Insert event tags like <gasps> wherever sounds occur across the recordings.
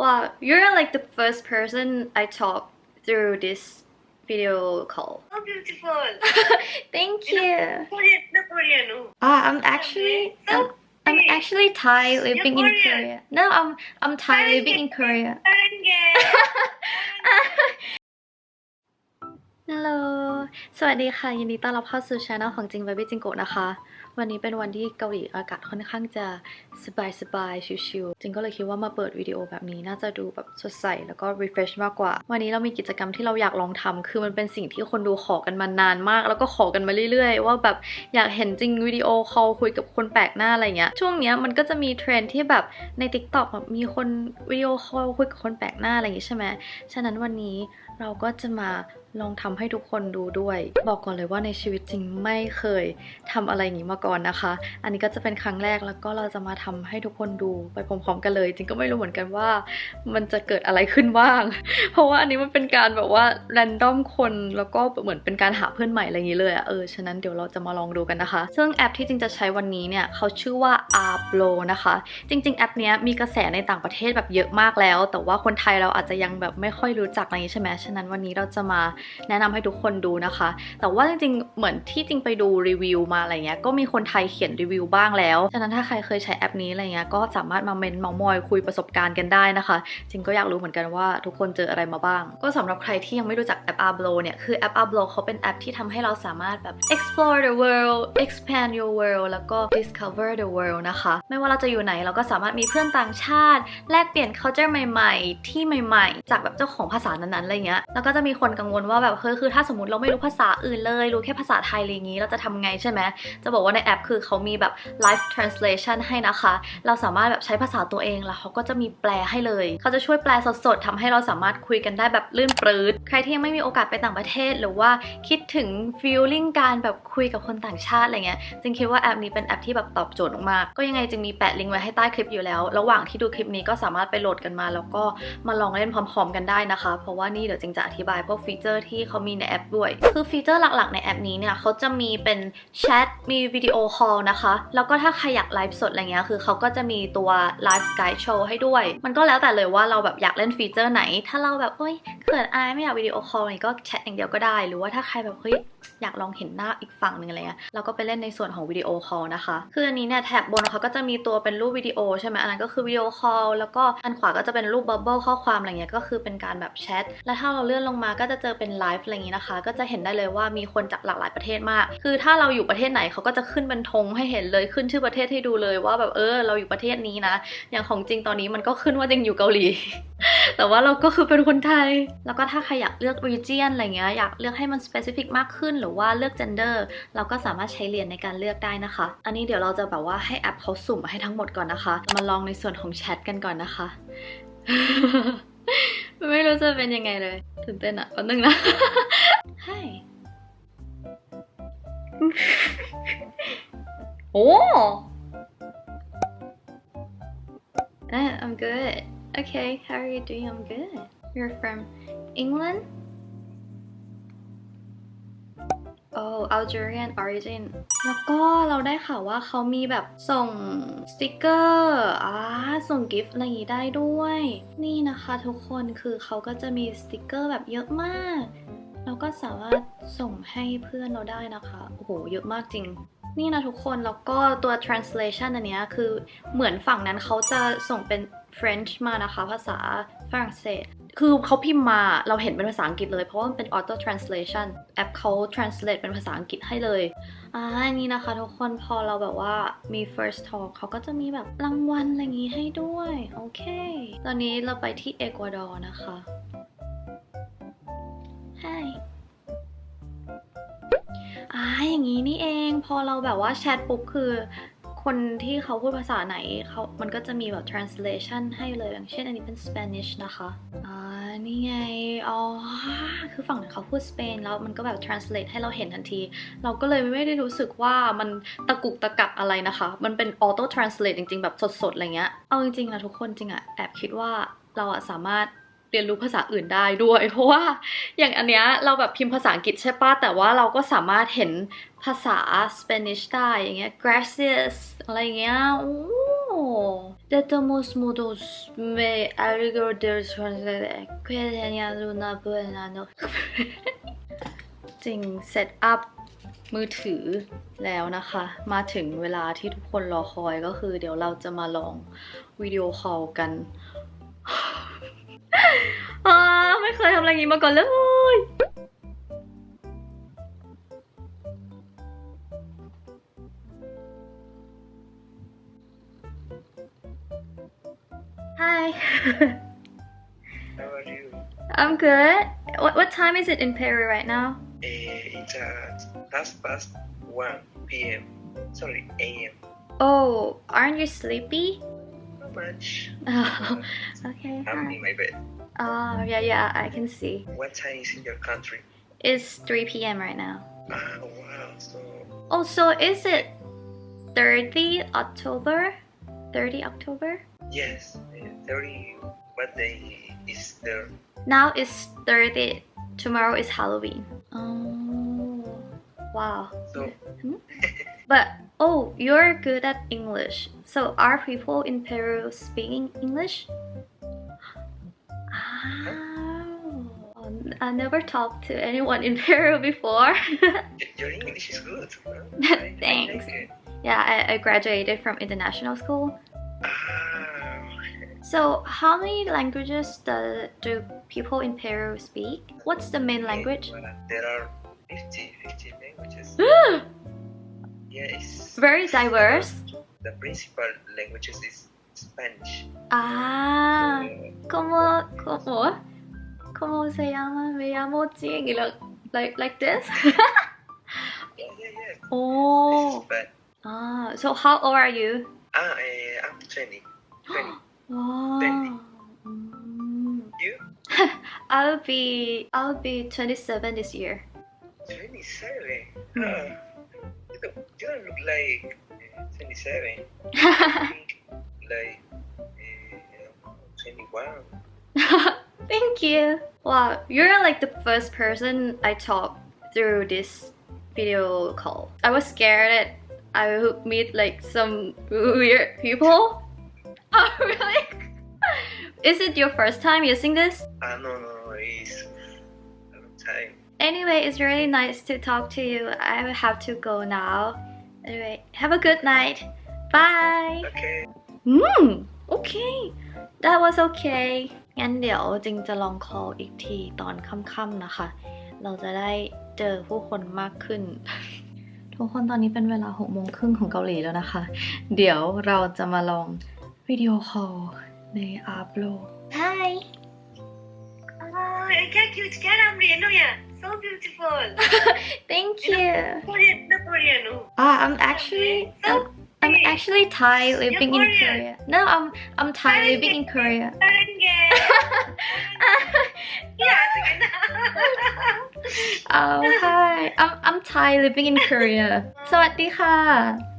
Well, you're like the first person I talk through this video call. So beautiful. <laughs> Thank you. Korean, the Korean. oh. I'm actually I'm, I'm actually Thai living in Korea. No, I'm I'm Thai living in Korea. <laughs> ฮัลโหล สวัสดีค่ะ ยินดีต้อนรับเข้าสู่ช anel ของจิง Baby จิงโกะนะคะ วันนี้เป็นวันที่เกาหลีอากาศค่อนข้างจะสบายสบายชิวๆจิงก็เลยคิดว่ามาเปิดวิดีโอแบบนี้น่าจะดูแบบสดใสแล้วก็ refresh มากกว่า วันนี้เรามีกิจกรรมที่เราอยากลองทำ คือมันเป็นสิ่งที่คนดูขอกันมานานมาก แล้วก็ขอกันมาเรื่อยๆ ว่าแบบอยากเห็นจิงวิดีโอคอลคุยกับคนแปลกหน้าอะไรเงี้ย ช่วงเนี้ยมันก็จะมีเทรนที่แบบใน t ิ k t o k แบบมีคนวิดีโอคอลคุยกับคนแปลกหน้าอะไรอย่างงี้ใช่ไหมฉะนั้นวันนี้เราก็จะมา ลองทำให้ทุกคนดูด้วย บอกก่อนเลยว่าในชีวิตจริงไม่เคยทำอะไรอย่างนี้มาก่อนนะคะ อันนี้ก็จะเป็นครั้งแรกแล้วก็เราจะมาทำให้ทุกคนดูไปพร้อมๆกันเลย จริงก็ไม่รู้เหมือนกันว่า มันจะเกิดอะไรขึ้นบ้าง เพราะว่าอันนี้มันเป็นการแบบว่าแรนดอมคนแล้วก็เหมือนเป็นการหาเพื่อนใหม่อะไรอย่างนี้เลยอะเออฉะนั้นเดี๋ยวเราจะมาลองดูกันนะคะ ซึ่งแอปที่จริงจะใช้วันนี้เนี่ยเขาชื่อว่า Arblo นะคะ จริง ๆ แอปนี้มีกระแสในต่างประเทศแบบเยอะมากแล้ว แต่ว่าคนไทยเราอาจจะยังแบบไม่ค่อยรู้จักอะไรอย่างนี้ใช่ไหมฉะนั้นวันนี้เราจะมาแนะนำให้ทุกคนดูนะคะ แต่ว่าจริงๆ เหมือนที่จริงไปดูรีวิวมาอะไรเงี้ย ก็มีคนไทยเขียนรีวิวบ้างแล้ว ฉะนั้นถ้าใครเคยใช้แอปนี้อะไรเงี้ย ก็สามารถมาเมนต์เมามอยคุยประสบการณ์กันได้นะคะ จริงก็อยากรู้เหมือนกันว่าทุกคนเจออะไรมาบ้าง ก็สำหรับใครที่ยังไม่รู้จักแอป Arblo เนี่ย คือแอป Arblo เขาเป็นแอปที่ทำให้เราสามารถแบบ explore the world expand your world แล้วก็ discover the world นะคะ ไม่ว่าเราจะอยู่ไหนเราก็สามารถมีเพื่อนต่างชาติ แลกเปลี่ยน culture ใหม่ ๆ ที่ใหม่ ๆ จากแบบเจ้าของภาษานั้นๆอะไรเงี้ย แล้วก็จะมีคนกังวลว่าแบบเฮ้ยคือถ้าสมมติเราไม่รู้ภาษาอื่นเลย รู้แค่ภาษาไทยอะไรอย่างงี้ เราจะทำไงใช่ไหมจะบอกว่าในแอปคือเขามีแบบ live translation ให้นะคะ เราสามารถแบบใช้ภาษาตัวเองแล้วเขาก็จะมีแปลให้เลย เขาจะช่วยแปลสดๆทำให้เราสามารถคุยกันได้แบบลื่นปรืดใครที่ยังไม่มีโอกาสไปต่างประเทศ หรือว่าคิดถึง feeling การแบบคุยกับคนต่างชาติอะไรเงี้ยจึงคิดว่าแอปนี้เป็นแอปที่แบบตอบโจทย์มากก็ยังไงจึงมีแปะลิงก์ไว้ให้ใต้คลิปอยู่แล้ว ระหว่างที่ดูคลิปนี้ก็สามารถไปโหลดกันมา แล้วก็มาลองเล่นพร้อม ๆ กันได้นะคะ เพราะว่านี่เดี๋ยวจึงจะอธิบายพวกฟีเจอรร์ที่เขามีในแอปด้วย คือฟีเจอร์หลักๆในแอปนี้เนี่ยเขาจะมีเป็นแชท มีวิดีโอคอลนะคะ แล้วก็ถ้าใครอยากไลฟ์สดอะไรเงี้ย คือเขาก็จะมีตัวไลฟ์ไกด์โชว์ให้ด้วย มันก็แล้วแต่เลยว่าเราแบบอยากเล่นฟีเจอร์ไหน ถ้าเราแบบเฮ้ยเขินอายไม่อยากวิดีโอคอลอะไรก็แชทอย่างเดียวก็ได้ หรือว่าถ้าใครแบบเฮ้ยอยากลองเห็นหน้าอีกฝั่งหนึ่งอะไรเงี้ยเราก็ไปเล่นในส่วนของวิดีโอคอลนะคะ คืออันนี้เนี่ยแท็บบนเขาก็จะมีตัวเป็นรูปวิดีโอใช่ไหมอันนั้นก็คือวิดีโอคอลแล้วก็อันขวาก็จะเป็นรูปบับเบิลข้อความอะไรเงี้ยก็คือเป็นการแบบแชทแล้วถ้าเราเลื่อนลงมาก็จะเจอเป็นไลฟ์อะไรอย่างงี้นะคะ ก็จะเห็นได้เลยว่ามีคนจากหลากหลายประเทศมาก คือถ้าเราอยู่ประเทศไหนเขาก็จะขึ้นเป็นธงให้เห็นเลยขึ้นชื่อประเทศให้ดูเลยว่าแบบเออเราอยู่ประเทศนี้นะ อย่างของจริงตอนนี้มันก็ขึ้นว่าจริงอยู่เกาหลี แต่ว่าเราก็คือเป็นคนไทย แล้วก็ถ้าใครอยากเลือก region อะไรเงี้ยอยากเลือกให้มัน specific มากขึ้น หรือว่าเลือก gender เราก็สามารถใช้เหรียญในการเลือกได้นะคะ อันนี้เดี๋ยวเราจะแบบว่าให้แอปเขาสุ่มมาให้ทั้งหมดก่อนนะคะ มาลองในส่วนของแชทกันก่อนนะคะ ไม่รู้จะเป็นยังไงเลยตื่นเต้นอะแป๊บนึงนะ <laughs> Hi <laughs> โอ้ Uh, I'm good. Okay, how are you doing? I'm good. You're from England? Algerian origin. แล้วก็เราได้ข่าวว่าเขามีแบบส่งสติกเกอร์อ่าส่งกิฟต์อะไรอย่างนี้ได้ด้วย นี่นะคะทุกคนคือเขาก็จะมีสติกเกอร์แบบเยอะมาก เราก็สามารถส่งให้เพื่อนเราได้นะคะ โอ้โห เยอะมากจริงนี่นะทุกคน แล้วก็ตัว translation อันเนี้ยคือเหมือนฝั่งนั้นเขาจะส่งเป็น French มานะคะ ภาษาฝรั่งเศส คือเขาพิมพ์มาเราเห็นเป็นภาษาอังกฤษเลย เพราะว่ามันเป็น auto translation แอปเขา translate เป็นภาษาอังกฤษให้เลยอ่านี่นะคะทุกคนพอเราแบบว่ามี first talk เขาก็จะมีแบบรางวัลอะไรอย่างงี้ให้ด้วย โอเค ตอนนี้เราไปที่เอกวาดอร์นะคะ Hi อ่าอย่างนี้นี่เอง พอเราแบบว่าแชทปุ๊บคือ คนที่เขาพูดภาษาไหนเขามันก็จะมีแบบ translation ให้เลยอย่างเช่นอันนี้เป็น Spanish นะคะอ่านี่ไงอ๋อคือฝั่งนั้นเขาพูดสเปนแล้วมันก็แบบ translate ให้เราเห็นทันที เราก็เลยไม่ได้รู้สึกว่ามันตะกุกตะกักอะไรนะคะ มันเป็น auto translate จริงๆ แบบสดๆ อะไรเงี้ย เอาจริงๆนะทุกคนจริงอะแอบคิดว่าเราอะสามารถ เรียนรู้ภาษาอื่นได้ด้วย เพราะว่าอย่างอันเนี้ยเราแบบพิมพ์ภาษาอังกฤษใช่ปะแต่ว่าเราก็สามารถเห็นภาษา Spanish ได้อย่างเงี้ย gracias อะไรอย่างเงี้ยโอ้ De todos modos me alegro de saber que tenía una buena noche จริงเซตอัพมือถือแล้วนะคะ มาถึงเวลาที่ทุกคนรอคอยก็คือ เดี๋ยวเราจะมาลองวิดีโอคอลกัน <laughs> <laughs> อ่าไม่เคยทำอะไรอย่างนี้มาก่อนเลย Hi How are you? I'm good what, what time is it in Peru right now Eh, it's at past past 1 p.m. Sorry, a.m. Oh aren't you sleepy Not much. Oh, <laughs> okay I'm hi. in my bed. Oh yeah yeah I can see What time is in your country? It's 3 p.m. right now Ah, wow. So, Oh so is it 30 October 30 October yes, eh, 30. What day is there? Now it's 30. Tomorrow is Halloween. Oh, wow. So, Hmm? But oh, you're good at English. So are people in Peru speaking English? I never talked to anyone in <laughs> Peru before. <laughs> your English is good. <laughs> I- Thanks. yeah, I, I graduated from international school. Ah, So how many languages do, do people in Peru speak? What's the main language? there are 50, 50 languages. <gasps> Yes. Very diverse. The principal languages is Spanish. Ah, So, ¿cómo, cómo, cómo se llama? Me llamo Jing. y lo- Like, like this? yeah, yeah, yeah. Oh, ah, so how old are you? Ah, eh, I'm 20. 20. Wow. Mm. You? <laughs> I'll be, I'll be 27 this year. 27. Hmm. Ah, you, don't, you don't look like eh, 27. <laughs> You think like eh, 21. <laughs> Thank you. Wow, you're like the first person I talked through this video call. I was scared that I would meet like some weird people. <laughs> Oh, really? <laughs> Is it your first time using this? No, no, it's time. Anyway, it's really nice to talk to you. I have to go now. Anyway, have a good night. Bye. Okay. Hmm. Okay. That was okay. งั้นเดี๋ยวจิงจะลอง call อีกทีตอนค่ำๆนะคะ เราจะได้เจอผู้คนมากขึ้น ทุกคนตอนนี้เป็นเวลาหกโมงครึ่งของเกาหลีแล้วนะคะ เดี๋ยวเราจะมาลองวิดีโอคอลในอาร์บโล Hi Oh I can't you get on me no yeah so beautiful Thank you Korean Korean ah I'm actually I'm I'm actually Thai living in Korea. No, I'm I'm Thai living in Korea. <laughs> <laughs> oh hi, I'm I'm Thai living in Korea. <laughs> Sawadee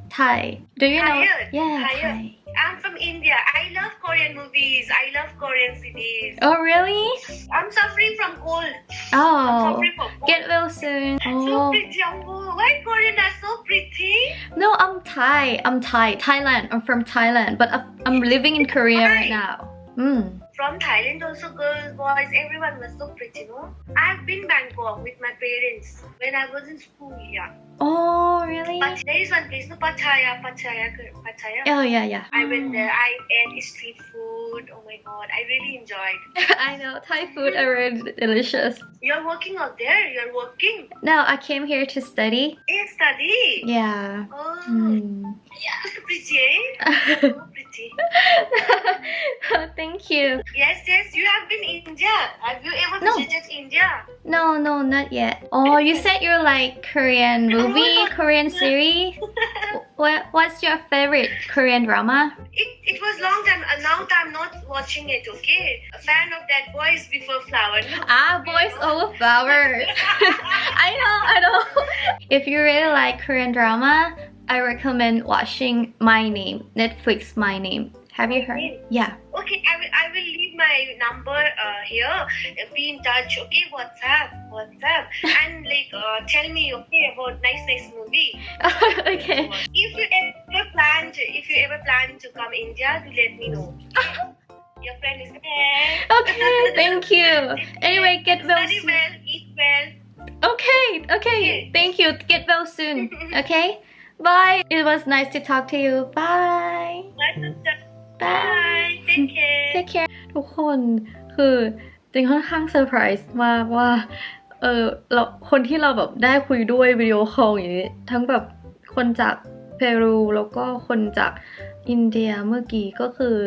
Thai. Do you know? Yeah, Thai. I'm from India. I love Korean movies I love Korean cities Oh, really? I'm suffering from cold Oh, suffering from cold get well soon. So Oh, pretty Ambo. Why Korean are so pretty? no, I'm Thai. I'm Thai. Thailand. I'm from Thailand, but I'm- I'm living in Korea right now. Mm. From Thailand also girls, boys, everyone was so pretty, no? I've been Bangkok with my parents when I was in school, yeah. Oh, really? But there is one place, no Pattaya, Pattaya, Pattaya. Oh, yeah, yeah. I went there. I ate street food. Oh my god, I really enjoyed. <laughs> I know. Thai food are really delicious. You're working out there. You're working. No, I came here to study. Hey, study. Yeah. Oh, Mm. yeah, so <laughs> pretty, eh? So <laughs> pretty. <laughs> Thank you. Yes, yes. You have been India. Have you ever No. visited India? No, no, not yet. Oh, you said you're like Korean <laughs> movie, Korean series. <laughs> What What's your favorite Korean drama? It, it was long time. Uh, now I'm not watching it. Okay, a fan of that Boys Before Flower. No. Ah, Boys Over Flowers. I know, I know. If you really like Korean drama, I recommend watching My Name, Netflix My Name. Have you heard Yeah Okay, I will, I will leave my number uh, here. Be in touch, okay? WhatsApp, WhatsApp, and like uh, tell me, okay, about nice, nice movie. <laughs> Okay If you ever plan, to, if you ever plan to come India, do let me know. okay? <laughs> Your friend is there. Okay thank you Anyway get well Study soon well, eat well. Okay okay thank you get well soon <laughs> Okay Bye It was nice to talk to you Bye Bye Bye. Take care. Take care ทุกคนคือจริงค่อนข้างเซอร์ไพรส์มากว่า เออเราคนที่เราแบบได้คุยด้วยวิดีโอคอลอย่างนี้ ทั้งแบบคนจากเปรูแล้วก็คนจากอินเดียเมื่อกี้ก็คือ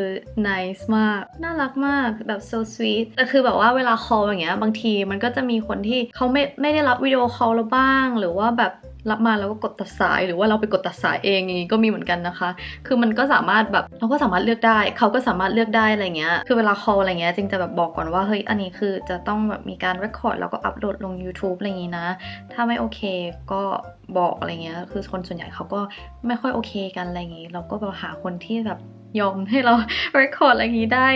nice มาก น่ารักมากแบบ so sweet แต่คือแบบว่าเวลา call อย่างเงี้ย บางทีมันก็จะมีคนที่เขาไม่ไม่ได้รับวิดีโอคอลเราบ้าง หรือว่าแบบ รับมาแล้วก็กดตัดสายหรือว่าเราไปกดตัดสายเองอย่างงี้ก็มีเหมือนกันนะคะ คือมันก็สามารถแบบเราก็สามารถเลือกได้ เขาก็สามารถเลือกได้อะไรเงี้ย คือเวลา call อะไรเงี้ยจริงจะแบบบอกก่อนว่าเฮ้ยอันนี้คือจะต้องแบบมีการ record แล้วก็อัปโหลดลง YouTube อะไรอย่างงี้นะ ถ้าไม่โอเคก็บอกอะไรเงี้ย คือคนส่วนใหญ่เขาก็ไม่ค่อยโอเคกันอะไรอย่างงี้ เราก็แบบหาคนที่แบบยอมให้เรา record อะไรอย่างงี้ได้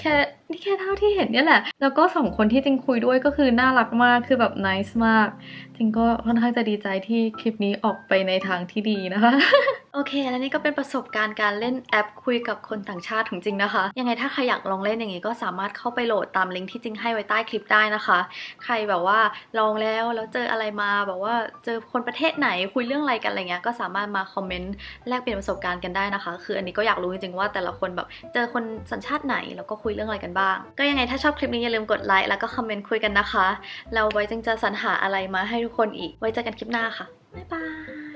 แค่ นี่แค่เท่าที่เห็นเนี่ยแหละ แล้วก็สองคนที่จิงคุยด้วยก็คือน่ารักมากคือแบบน i c e มากจิงก็ค่อนข้างจะดีใจที่คลิปนี้ออกไปในทางที่ดีนะคะ โอเค และนี่ก็เป็นประสบการณ์การเล่นแอปคุยกับคนต่างชาติของจริงนะคะ ยังไงถ้าใครอยากลองเล่นอย่างนี้ก็สามารถเข้าไปโหลดตามลิงก์ที่จริงให้ไว้ใต้คลิปได้นะคะ ใครแบบว่าลองแล้วแล้วเจออะไรมาแบบว่าเจอคนประเทศไหนคุยเรื่องอะไรกันอะไรเงี้ยก็สามารถมาคอมเมนต์แลกเปลี่ยนประสบการณ์กันได้นะคะ คืออันนี้ก็อยากรู้จริงๆว่าแต่ละคนแบบเจอคนสัญชาติไหนแล้วก็คุยเรื่องอะไรกันบ้าง ก็ยังไงถ้าชอบคลิปนี้อย่าลืมกดไลค์แล้วก็คอมเมนต์คุยกันนะคะแล้วไว้จึงจะสรรหาอะไรมาให้ทุกคนอีก ไว้เจอกันคลิปหน้าค่ะบ๊ายบาย